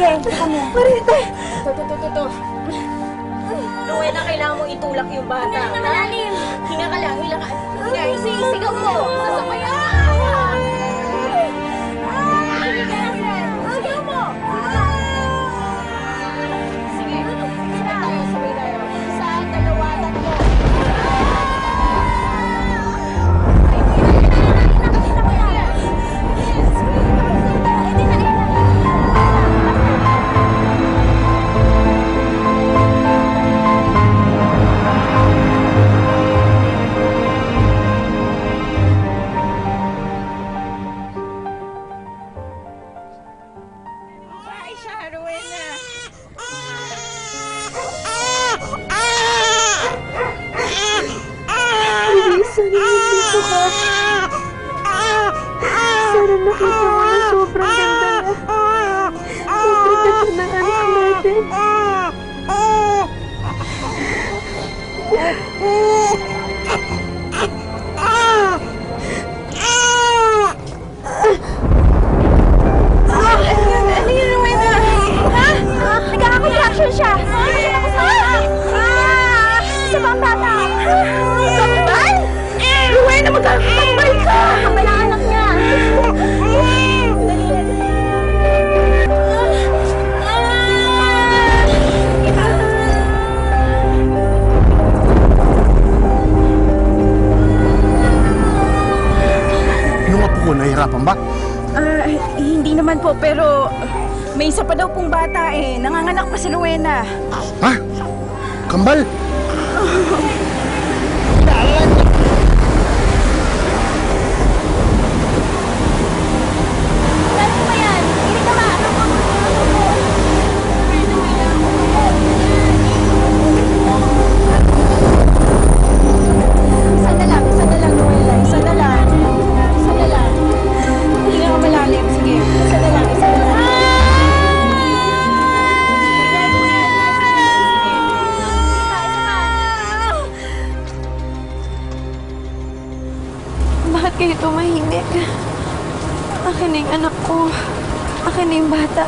Sige, kami. Marita! Ito, ito, ito, ito. Luwena, kailangan mo itulak yung bata. Ano, siya, Rowena. Please, sana nandito ka. Sana nakita mo na sobrang ganda na. Sobrang ganda ng anak natin. Ko, nahihirapan ba? Ah, hindi naman po, pero may isa pa daw pong bata eh. Nanganganak pa si Rowena. Ha? Kambal? Bakit kayo tumahimik? Akin na anak ko. Akin na bata.